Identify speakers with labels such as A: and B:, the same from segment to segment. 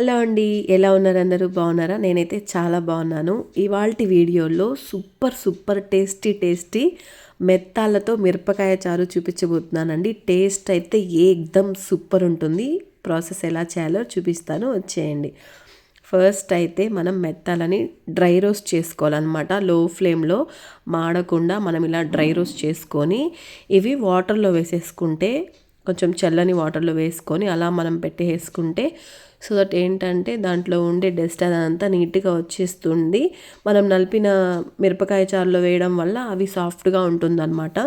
A: Hello అండి ఎలా ఉన్నారు అందరూ? బాగున్నారా? నేనైతే చాలా బాగున్నాను. ఇవాళ వీడియోలో సూపర్ సూపర్ టేస్టీ టేస్టీ మెత్తాలతో మిరపకాయ చారు చూపించబోతున్నానండి. టేస్ట్ అయితే ఏకదమ్ సూపర్ ఉంటుంది. ప్రాసెస్ ఎలా చేయాలో చూపిస్తాను. వచ్చేయండి. ఫస్ట్ అయితే మనం మెత్తాలని డ్రై రోస్ట్ చేసుకోవాలన్నమాట. లో ఫ్లేమ్లో మాడకుండా మనం ఇలా డ్రై రోస్ట్ చేసుకొని ఇవి వాటర్లో వేసేసుకుంటే కొంచెం చల్లని వాటర్లో వేసుకొని అలా మనం పెట్టేసుకుంటే సో దట్ ఏంటంటే దాంట్లో ఉండే డస్ట్ అదంతా నీట్గా వచ్చేస్తుంది. మనం నలిపిన మిరపకాయ చారులో వేయడం వల్ల అవి సాఫ్ట్గా ఉంటుందన్నమాట.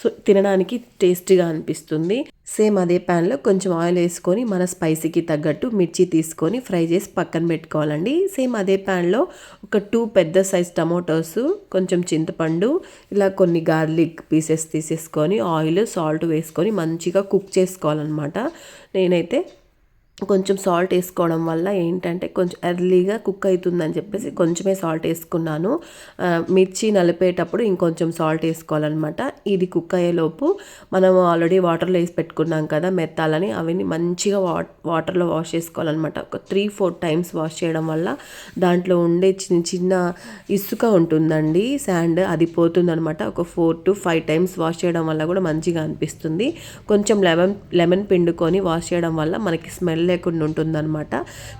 A: సో తినడానికి టేస్టీగా అనిపిస్తుంది. సేమ్ అదే ప్యాన్లో కొంచెం ఆయిల్ వేసుకొని మన స్పైసీకి తగ్గట్టు మిర్చి తీసుకొని ఫ్రై చేసి పక్కన పెట్టుకోవాలండి. సేమ్ అదే ప్యాన్లో ఒక టూ పెద్ద సైజ్ టమోటోస్ కొంచెం చింతపండు ఇలా కొన్ని గార్లిక్ పీసెస్ తీసేసుకొని ఆయిల్ సాల్ట్ వేసుకొని మంచిగా కుక్ చేసుకోవాలన్నమాట. నేనైతే కొంచెం సాల్ట్ వేసుకోవడం వల్ల ఏంటంటే కొంచెం ఎర్లీగా కుక్ అవుతుందని చెప్పేసి కొంచెమే సాల్ట్ వేసుకున్నాను. మిర్చి నలిపేటప్పుడు ఇంకొంచెం సాల్ట్ వేసుకోవాలన్నమాట. ఇది కుక్ అయ్యేలోపు మనం ఆల్రెడీ వాటర్లో వేసి పెట్టుకున్నాం కదా మెత్తాలని అవన్నీ మంచిగా వా వాటర్లో వాష్ చేసుకోవాలన్నమాట. ఒక త్రీ ఫోర్ టైమ్స్ వాష్ చేయడం వల్ల దాంట్లో ఉండే చిన్న చిన్న ఇసుక ఉంటుందండి శాండ్ అది పోతుందనమాట ఒక four to five times wash చేయడం వల్ల కూడా మంచిగా అనిపిస్తుంది. కొంచెం లెమన్ లెమన్ పిండుకొని వాష్ చేయడం వల్ల మనకి స్మెల్ లేకుండా ఉంటుందన్నమాట.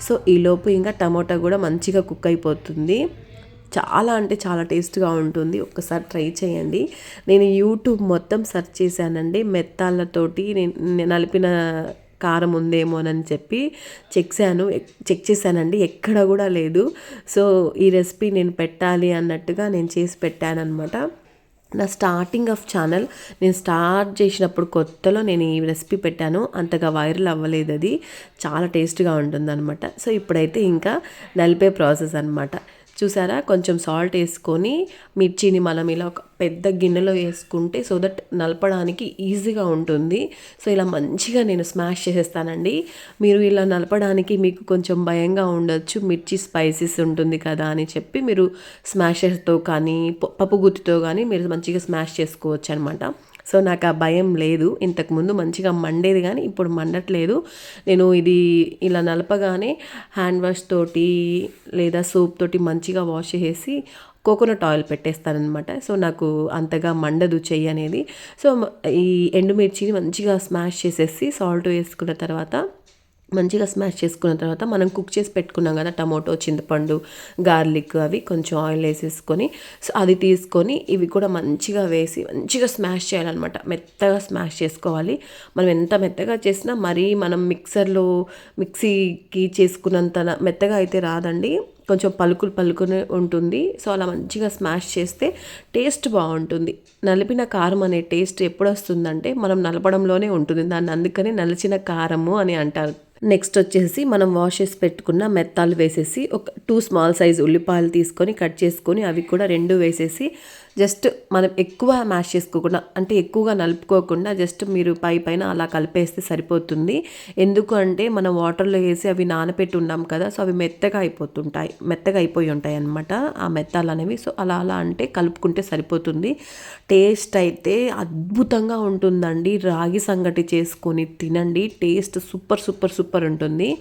A: సో ఈలోపు ఇంకా టమాటా కూడా మంచిగా కుక్ అయిపోతుంది. చాలా అంటే చాలా టేస్ట్గా ఉంటుంది. ఒక్కసారి ట్రై చేయండి. నేను యూట్యూబ్ మొత్తం సెర్చ్ చేశానండి. మెత్తాలతోటి నేను నలిపిన కారం ఉందేమోనని చెప్పి చెక్సాను. చెక్ చేశానండి. ఎక్కడ కూడా లేదు. సో ఈ రెసిపీ నేను పెట్టాలి అన్నట్టుగా నేను చేసి పెట్టాను అనమాట నా స్టార్టింగ్ ఆఫ్ ఛానల్ నేను స్టార్ట్ చేసినప్పుడు కొత్తలో నేను ఈ రెసిపీ పెట్టాను. అంతగా వైరల్ అవ్వలేదు అది. చాలా టేస్ట్గా ఉంటుందన్నమాట. సో ఇప్పుడైతే ఇంకా నలిపే ప్రాసెస్ అనమాట చూసారా? కొంచెం సాల్ట్ వేసుకొని మిర్చిని మనం ఇలా ఒక పెద్ద గిన్నెలో వేసుకుంటే సో దట్ నలపడానికి ఈజీగా ఉంటుంది. సో ఇలా మంచిగా నేను స్మాష్ చేసేస్తానండి. మీరు ఇలా నలపడానికి మీకు కొంచెం భయంగా ఉండొచ్చు. మిర్చి స్పైసెస్ ఉంటుంది కదా అని చెప్పి మీరు స్మాషర్తో కానీ పప్పు గుత్తితో కానీ మీరు మంచిగా స్మాష్ చేసుకోవచ్చు అనమాట సో నాకు ఆ భయం లేదు. ఇంతకుముందు మంచిగా మండేది కానీ ఇప్పుడు మండట్లేదు. నేను ఇది ఇలా నలపగానే హ్యాండ్ వాష్ తోటి లేదా సోప్ తోటి మంచిగా వాష్ చేసి కోకోనట్ ఆయిల్ పెట్టేస్తానమాట సో నాకు అంతగా మండదు చెయ్యి అనేది. సో ఈ ఎండుమిర్చిని మంచిగా స్మాష్ చేసేసి సాల్ట్ వేసుకున్న తర్వాత మంచిగా స్మాష్ చేసుకున్న తర్వాత మనం కుక్ చేసి పెట్టుకున్నాం కదా టమోటో చింతపండు గార్లిక్ అవి కొంచెం ఆయిల్ వేసేసుకొని సో అది తీసుకొని ఇవి కూడా మంచిగా వేసి మంచిగా స్మాష్ చేయాలన్నమాట. మెత్తగా స్మాష్ చేసుకోవాలి. మనం ఎంత మెత్తగా చేసినా మరీ మనం మిక్సర్లో మిక్సీకి చేసుకున్నంత మెత్తగా అయితే రాదండి. కొంచెం పలుకులు పలుకునే ఉంటుంది. సో అలా మంచిగా స్మాష్ చేస్తే టేస్ట్ బాగుంటుంది. నలిపిన కారం అనే టేస్ట్ ఎప్పుడు వస్తుందంటే మనం నలపడంలోనే ఉంటుంది. దాన్ని అందుకని నలిచిన కారము అని అంటారు. నెక్స్ట్ వచ్చేసి మనం వాష్ చేసి పెట్టుకున్న మెత్తాలు వేసేసి ఒక టూ స్మాల్ సైజ్ ఉల్లిపాయలు తీసుకొని కట్ చేసుకొని అవి కూడా రెండు వేసేసి జస్ట్ మనం ఎక్కువ మ్యాష్ చేసుకోకుండా అంటే ఎక్కువగా నలుపుకోకుండా జస్ట్ మీరు పై పైన అలా కలిపేస్తే సరిపోతుంది. ఎందుకు అంటే మనం వాటర్లో వేసి అవి నానపెట్టి ఉన్నాం కదా సో అవి మెత్తగా అయిపోతుంటాయి మెత్తగా అయిపోయి ఉంటాయి అనమాట ఆ మెత్తాలు అనేవి. సో అలా అలా అంటే కలుపుకుంటే సరిపోతుంది. టేస్ట్ అయితే అద్భుతంగా ఉంటుందండి. రాగి సంగటి చేసుకొని తినండి. టేస్ట్ సూపర్ సూపర్ సూపర్ ఉంటుంది.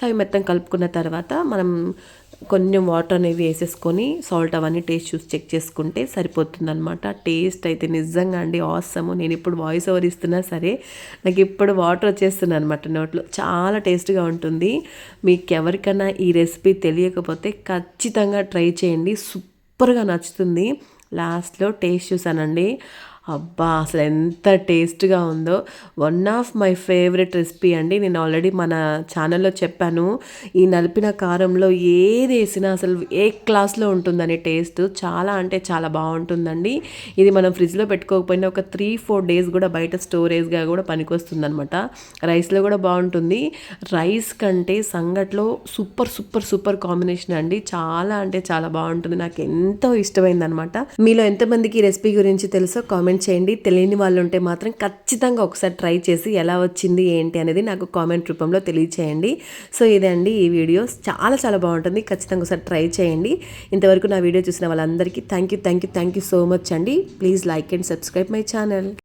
A: సో అవి మెత్తం కలుపుకున్న తర్వాత మనం కొంచెం వాటర్ అనేవి వేసేసుకొని సాల్ట్ అవన్నీ టేస్ట్ చూసి చెక్ చేసుకుంటే సరిపోతుందనమాట టేస్ట్ అయితే నిజంగా అండి ఆసము. నేను ఇప్పుడు వాయిస్ ఓవర్ ఇస్తున్నా సరే నాకు ఇప్పుడు వాటర్ వచ్చేస్తుంది అనమాట నోట్లో. చాలా టేస్ట్గా ఉంటుంది. మీకు ఎవరికైనా ఈ రెసిపీ తెలియకపోతే ఖచ్చితంగా ట్రై చేయండి. సూపర్గా నచ్చుతుంది. లాస్ట్లో టేస్ట్ చూసానండి అబ్బా అసలు ఎంత టేస్ట్గా ఉందో. One of my favourite recipe అండి. నేను ఆల్రెడీ మన ఛానల్లో చెప్పాను. ఈ నలిపిన కారంలో ఏది వేసినా అసలు ఏ క్లాస్లో ఉంటుందని టేస్ట్ చాలా అంటే చాలా బాగుంటుందండి. ఇది మనం ఫ్రిడ్జ్లో పెట్టుకోకపోయినా ఒక త్రీ ఫోర్ డేస్ కూడా బయట స్టోరేజ్గా కూడా పనికొస్తుంది అనమాట రైస్లో కూడా బాగుంటుంది. రైస్ కంటే సంగట్లో సూపర్ సూపర్ సూపర్ కాంబినేషన్ అండి. చాలా అంటే చాలా బాగుంటుంది. నాకు ఎంతో ఇష్టమైంది అనమాట మీలో ఎంతమందికి ఈ రెసిపీ గురించి తెలుసో కామెంట్ కామెంట్ చేయండి. తెలియని వాళ్ళు ఉంటే మాత్రం ఖచ్చితంగా ఒకసారి ట్రై చేసి ఎలా వచ్చింది ఏంటి అనేది నాకు కామెంట్ రూపంలో తెలియచేయండి. సో ఇదే అండి ఈ వీడియోస్ చాలా చాలా బాగుంటుంది. ఖచ్చితంగా ఒకసారి ట్రై చేయండి. ఇంతవరకు నా వీడియో చూసిన వాళ్ళందరికీ thank you thank you thank you so much అండి. Please like and subscribe my channel.